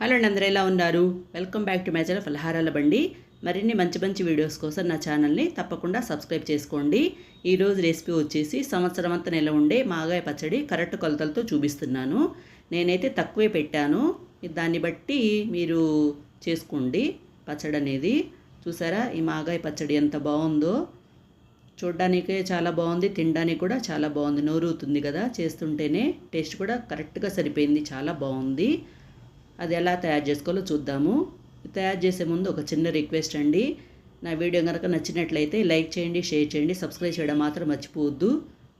Hello అండి అందరూ ఎలా ఉన్నారు? వెల్కమ్ బ్యాక్ టు మై ఫలహారాల బండి మరిన్ని మంచి మంచి వీడియోస్ కోసం నా ఛానల్ని తప్పకుండా సబ్స్క్రైబ్ చేసుకోండి. ఈరోజు రెసిపీ వచ్చేసి సంవత్సరం అంతా నెల ఉండే మాగాయ పచ్చడి కరెక్ట్ కొలతలతో చూపిస్తున్నాను. నేనైతే తక్కువే పెట్టాను. దాన్ని బట్టి మీరు చేసుకోండి పచ్చడి అనేది. చూసారా ఈ మాగాయ పచ్చడి ఎంత బాగుందో? చూడ్డానికి చాలా బాగుంది తినడానికి కూడా చాలా బాగుంది. నోరుతుంది కదా చేస్తుంటేనే టేస్ట్ కూడా కరెక్ట్గా సరిపోయింది చాలా బాగుంది. అది ఎలా తయారు చేసుకోవాలో చూద్దాము. తయారు చేసే ముందు ఒక చిన్న రిక్వెస్ట్ అండి. నా వీడియో కనుక నచ్చినట్లయితే లైక్ చేయండి షేర్ చేయండి సబ్స్క్రైబ్ చేయడం మాత్రం మర్చిపోవద్దు.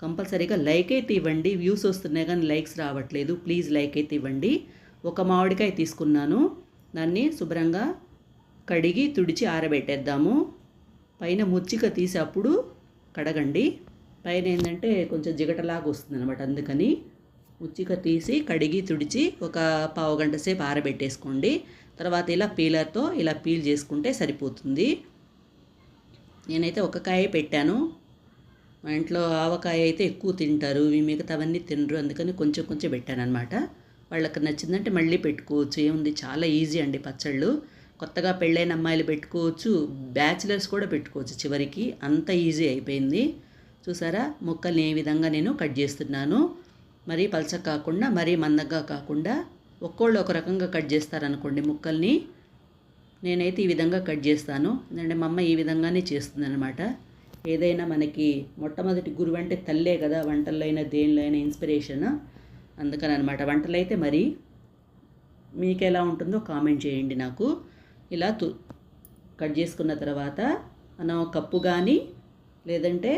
కంపల్సరీగా లైక్ అయితే ఇవ్వండి. వ్యూస్ వస్తున్నాయి కానీ లైక్స్ రావట్లేదు. ప్లీజ్ లైక్ అయితే ఇవ్వండి. ఒక మామిడికాయ తీసుకున్నాను. దాన్ని శుభ్రంగా కడిగి తుడిచి ఆరబెట్టేద్దాము. పైన ముచ్చిక తీసేప్పుడు కడగండి. పైన ఏంటంటే కొంచెం జిగటలాగా వస్తుంది అనమాట అందుకని. ఉచ్చిక తీసి కడిగి తుడిచి ఒక పావు గంట సేపు ఆరబెట్టేసుకోండి. తర్వాత ఇలా పీలర్తో ఇలా పీల్ చేసుకుంటే సరిపోతుంది. నేనైతే ఒక కాయ పెట్టాను. మా ఇంట్లో ఆవకాయ అయితే ఎక్కువ తింటారు. ఇవి మిగతావన్నీ తినరు. అందుకని కొంచెం కొంచెం పెట్టాను అనమాట వాళ్ళకి నచ్చిందంటే మళ్ళీ పెట్టుకోవచ్చు. ఏముంది? చాలా ఈజీ అండి పచ్చళ్ళు. కొత్తగా పెళ్ళైన అమ్మాయిలు పెట్టుకోవచ్చు. బ్యాచిలర్స్ కూడా పెట్టుకోవచ్చు చివరికి. అంత ఈజీ అయిపోయింది. చూసారా? ముక్కల్ని ఏ విధంగా నేను కట్ చేస్తున్నాను. మరీ పలచ కాకుండా మరీ మందంగా కాకుండా ఒక్కోళ్ళు ఒక రకంగా కట్ చేస్తారనుకోండి ముక్కల్ని. నేనైతే ఈ విధంగా కట్ చేస్తాను. ఎందుకంటే మా అమ్మ ఈ విధంగానే చేస్తుందనమాట ఏదైనా మనకి మొట్టమొదటి గురువు అంటే తల్లే కదా వంటల్లో అయినా దేనిలో అయినా ఇన్స్పిరేషన్ అందుకని అనమాట వంటలు అయితే మరి మీకు ఎలా ఉంటుందో కామెంట్ చేయండి నాకు. ఇలా తు కట్ చేసుకున్న తర్వాత మనం కప్పు కానీ లేదంటే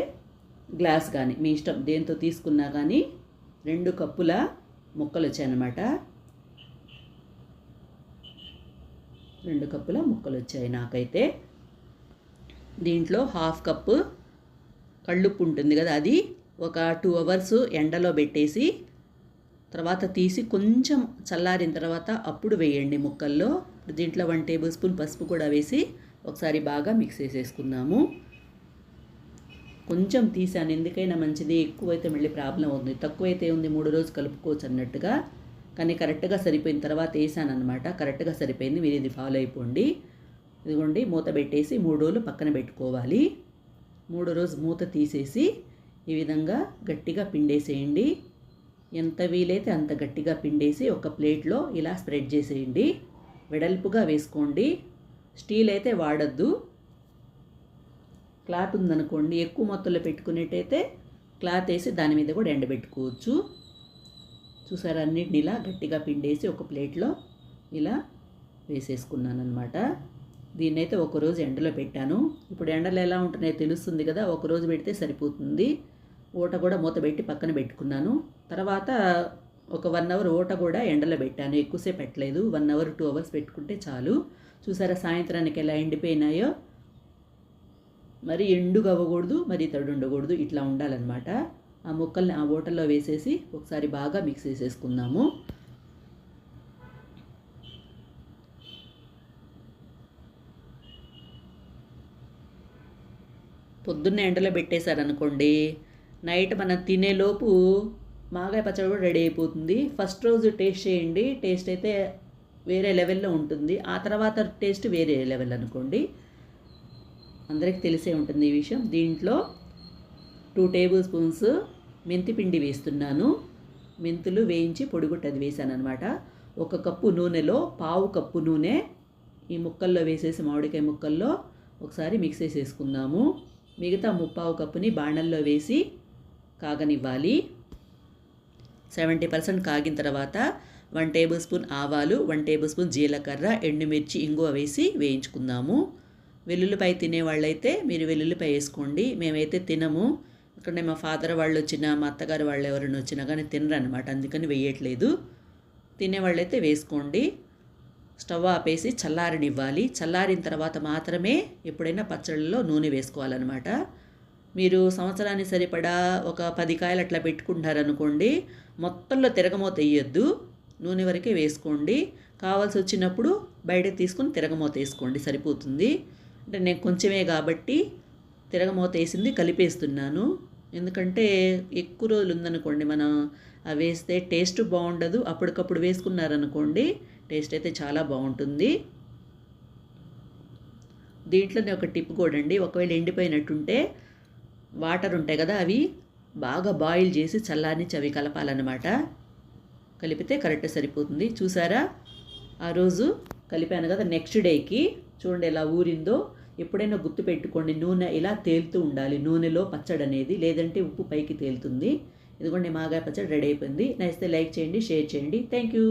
గ్లాస్ కానీ మీ ఇష్టం దేంతో తీసుకున్నా కానీ రెండు కప్పుల ముక్కలు వచ్చాయన్నమాట. రెండు కప్పుల ముక్కలు వచ్చాయి నాకైతే. దీంట్లో హాఫ్ కప్పు కళ్ళుప్పు ఉంటుంది కదా అది ఒక టూ అవర్స్ ఎండలో పెట్టేసి తర్వాత తీసి కొంచెం చల్లారిన తర్వాత అప్పుడు వేయండి ముక్కల్లో. దీంట్లో వన్ టేబుల్ స్పూన్ పసుపు కూడా వేసి ఒకసారి బాగా మిక్స్ చేసేసుకుందాము. కొంచెం తీసాను ఎందుకైనా మంచిది. ఎక్కువైతే మళ్ళీ ప్రాబ్లం అవుతుంది. తక్కువైతే ఉంది మూడు రోజులు కలుపుకోవచ్చు అన్నట్టుగా. కానీ కరెక్ట్గా సరిపోయిన తర్వాత వేసాను కరెక్ట్గా సరిపోయింది. మీరు ఇది ఫాలో అయిపోండి. ఇదిగోండి. మూత పెట్టేసి మూడు రోజులు పక్కన పెట్టుకోవాలి. మూడో రోజు మూత తీసేసి ఈ విధంగా గట్టిగా పిండేసేయండి. ఎంత వీలైతే అంత గట్టిగా పిండేసి ఒక ప్లేట్లో ఇలా స్ప్రెడ్ చేసేయండి. వెడల్పుగా వేసుకోండి. స్టీల్ అయితే వాడద్దు. క్లాత్ ఉందనుకోండి ఎక్కువ మొత్తంలో పెట్టుకునేటైతే క్లాత్ వేసి దాని మీద కూడా ఎండబెట్టుకోవచ్చు. చూసారా అన్నిటిని ఇలా గట్టిగా పిండేసి ఒక ప్లేట్లో ఇలా వేసేసుకున్నాను అనమాట దీన్నైతే ఒకరోజు ఎండలో పెట్టాను. ఇప్పుడు ఎండలు ఎలా ఉంటున్నాయో తెలుస్తుంది కదా ఒకరోజు పెడితే సరిపోతుంది. ఊట కూడా మూత పెట్టి పక్కన పెట్టుకున్నాను. తర్వాత ఒక వన్ అవర్ ఊట కూడా ఎండలో పెట్టాను. ఎక్కువసేపు పెట్టలేదు. వన్ అవర్ టూ అవర్స్ పెట్టుకుంటే చాలు. చూసారా సాయంత్రానికి ఎలా ఎండిపోయినాయో? మరి ఎండుగా అవ్వకూడదు మరి తడి ఉండకూడదు ఇట్లా ఉండాలన్నమాట. ఆ ముక్కల్ని ఆ ఓటల్లో వేసేసి ఒకసారి బాగా మిక్స్ చేసేసుకుందాము. పొద్దున్నే ఎండలో పెట్టేశారనుకోండి నైట్ మనం తినేలోపు మాగాయ పచ్చడి కూడా రెడీ అయిపోతుంది. ఫస్ట్ రోజు టేస్ట్ చేయండి టేస్ట్ అయితే వేరే లెవెల్లో ఉంటుంది. ఆ తర్వాత టేస్ట్ వేరే లెవెల్ అనుకోండి. అందరికీ తెలిసే ఉంటుంది ఈ విషయం. దీంట్లో టూ టేబుల్ స్పూన్స్ మెంతి పిండి వేస్తున్నాను. మెంతులు వేయించి పొడిగుట్టది వేసాను అనమాట ఒక కప్పు నూనెలో పావు కప్పు నూనె ఈ ముక్కల్లో వేసేసి మామిడికాయ ముక్కల్లో ఒకసారి మిక్స్ చేసేసుకుందాము. మిగతా ముప్పావు కప్పుని బాణల్లో వేసి కాగనివ్వాలి. సెవెంటీ పర్సెంట్ కాగిన తర్వాత వన్ టేబుల్ స్పూన్ ఆవాలు వన్ టేబుల్ స్పూన్ జీలకర్ర ఎండుమిర్చి ఇంగువ వేసి వేయించుకుందాము. వెల్లుల్లిపాయ తినేవాళ్ళైతే మీరు వెల్లుల్లిపాయ వేసుకోండి. మేమైతే తినము. ఇక్కడ మా ఫాదర్ వాళ్ళు వచ్చినా మా అత్తగారు వాళ్ళు ఎవరైనా వచ్చినా కానీ తినరు అనమాట అందుకని వేయట్లేదు. తినేవాళ్ళైతే వేసుకోండి. స్టవ్ ఆపేసి చల్లారనివ్వాలి. చల్లారిన తర్వాత మాత్రమే ఎప్పుడైనా పచ్చళ్ళలో నూనె వేసుకోవాలన్నమాట. మీరు సంవత్సరానికి సరిపడా ఒక పది కాయలు అట్లా పెట్టుకుంటారనుకోండి మొత్తంలో తిరగమూత వేయొద్దు నూనె వరకే వేసుకోండి. కావాల్సి వచ్చినప్పుడు బయట తీసుకుని తిరగమూత వేసుకోండి సరిపోతుంది. అంటే నేను కొంచెమే కాబట్టి తిరగమూత వేసింది కలిపేస్తున్నాను. ఎందుకంటే ఎక్కువ రోజులు ఉందనుకోండి మనం అవి వేస్తే టేస్ట్ బాగుండదు. అప్పటికప్పుడు వేసుకున్నారనుకోండి టేస్ట్ అయితే చాలా బాగుంటుంది. దీంట్లోనే ఒక టిప్ కూడా అండి. ఒకవేళ ఎండిపోయినట్టుంటే వాటర్ ఉంటాయి కదా అవి బాగా బాయిల్ చేసి చల్లారించి అవి కలపాలన్నమాట. కలిపితే కరెక్ట్ సరిపోతుంది. చూసారా? ఆ రోజు కలిపాను కదా నెక్స్ట్ డేకి. చూడండి ఎలా ఊరిందో. ఎప్పుడైనా గుర్తు పెట్టుకోండి నూనె ఇలా తేలుతూ ఉండాలి? నూనెలో పచ్చడి అనేది లేదంటే ఉప్పు పైకి తేలుతుంది. ఇదిగోండి మాగాయ పచ్చడి రెడీ అయిపోయింది. నచ్చితే లైక్ చేయండి షేర్ చేయండి. Thank you.